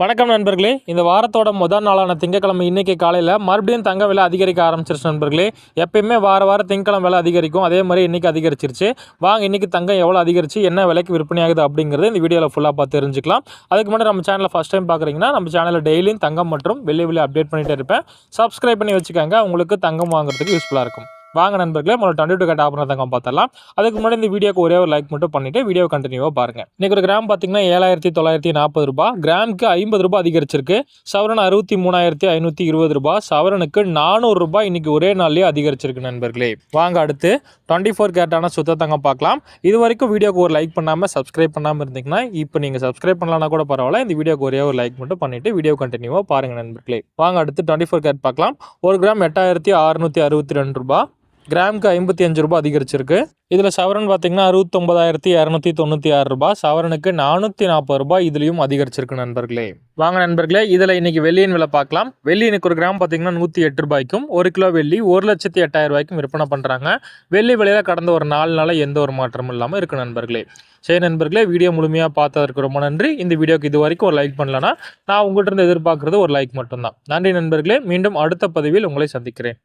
வணக்கம் நண்பர்களே. இந்த வாரத்தோட முதல் நாளான திங்கக்கிழமை இன்னைக்கு காலையில் மறுபடியும் தங்க விலை அதிகரிக்க ஆரம்பிச்சிருச்சு நண்பர்களே. எப்பயுமே வார வாரம் திங்கக்கிழமை விலை அதிகரிக்கும். அதே மாதிரி இன்னைக்கு அதிகரிச்சிருச்சு. வாங்க இன்னைக்கு தங்கம் எவ்வளோ அதிகரிச்சு என்ன விலைக்கு விற்பனையாகுது அப்படிங்கிறது இந்த வீடியோவில் ஃபுல்லாக பார்த்து தெரிஞ்சுக்கலாம். அதுக்கு முன்னாடி நம்ம சேனலில் ஃபஸ்ட் டைம் பார்க்குறீங்கன்னா நம்ம சேனலில் டெய்லியும் தங்கம் மற்றும் வெளியே வெளியே அப்டேட் பண்ணிகிட்டே இருப்பேன். சப்ஸ்கிரைப் பண்ணி வச்சுக்கோங்க. உங்களுக்கு தங்கம் வாங்குறதுக்கு யூஸ்ஃபுல்லாக இருக்கும். வாங்க நண்பர்களே நம்மளோட டுவெண்ட்டி டூ கட் ஆபரண தங்கம் பார்த்தலாம் அதுக்கு முன்னாடி இந்த வீடியோக்கு ஒரே ஒரு லைக் மட்டும் பண்ணிட்டு வீடியோ கண்டினியூவாக பாருங்க. இன்னைக்கு ஒரு கிராம் பார்த்தீங்கன்னா ஏழாயிரத்தி தொள்ளாயிரத்தி நாற்பது ரூபாய். கிராமுக்கு ஐம்பது ரூபாய் அதிகரிச்சிருக்கு. சவரன் அறுபத்தி மூணாயிரத்தி ஐநூற்றி இருபது ரூபாய். சவரனுக்கு நானூறு ரூபாய் இன்னைக்கு ஒரே நாள்லேயே அதிகரிச்சிருக்கு நண்பர்களே. வாங்க அடுத்து டுவெண்ட்டி ஃபோர் கேட்டான சுத்தத்தங்கம் பார்க்கலாம். இது வரைக்கும் வீடியோக்கு ஒரு லைக் பண்ணாமல் சப்ஸ்கிரைப் பண்ணாமல் இருந்தீங்கன்னா இப்போ நீங்கள் சப்ஸ்கிரைப் பண்ணலாம்னா கூட பரவாயில்ல. இந்த வீடியோக்கு ஒரே ஒரு லைக் மட்டும் பண்ணிட்டு வீடியோ கண்டினியூவாக பாருங்க நண்பர்களே. வாங்க அடுத்து டுவெண்ட்டி ஃபோர் கேட் பார்க்கலாம். ஒரு கிராம் எட்டாயிரத்தி அறுநூற்றி அறுபத்தி ரெண்டு ரூபாய். கிராமுக்கு ஐம்பத்தி அஞ்சு ரூபாய் அதிகரிச்சிருக்கு. இதில் சவரன் பார்த்தீங்கன்னா அறுபத்தொம்பதாயிரத்தி இரநூத்தி தொண்ணூற்றி ஆறு ரூபாய். சவரனுக்கு நானூற்றி நாற்பது ரூபாய் இதுலேயும் அதிகரிச்சிருக்கு நண்பர்களே. வாங்க நண்பர்களே இதில் இன்னைக்கு வெள்ளியின் விலை பார்க்கலாம். வெள்ளி இன்னைக்கு ஒரு கிராம் பார்த்தீங்கன்னா நூற்றி எட்டு ரூபாய்க்கும் ஒரு கிலோ வெள்ளி ஒரு லட்சத்தி எட்டாயிரம் ரூபாய்க்கும் விற்பனை பண்ணுறாங்க வெள்ளி விலையில் கடந்த ஒரு நாலு நாளாக எந்த ஒரு மாற்றமும் இல்லாமல் இருக்குது நண்பர்களே. சரி நண்பர்களே வீடியோ முழுமையாக பார்த்ததற்கு ரொம்ப நன்றி. இந்த வீடியோக்கு இது வரைக்கும் ஒரு லைக் பண்ணலன்னா நான் உங்கள்கிட்ட இருந்து எதிர்பார்க்குறது ஒரு லைக் மட்டும்தான். நன்றி நண்பர்களே மீண்டும் அடுத்த பதிவில் உங்களை சந்திக்கிறேன்.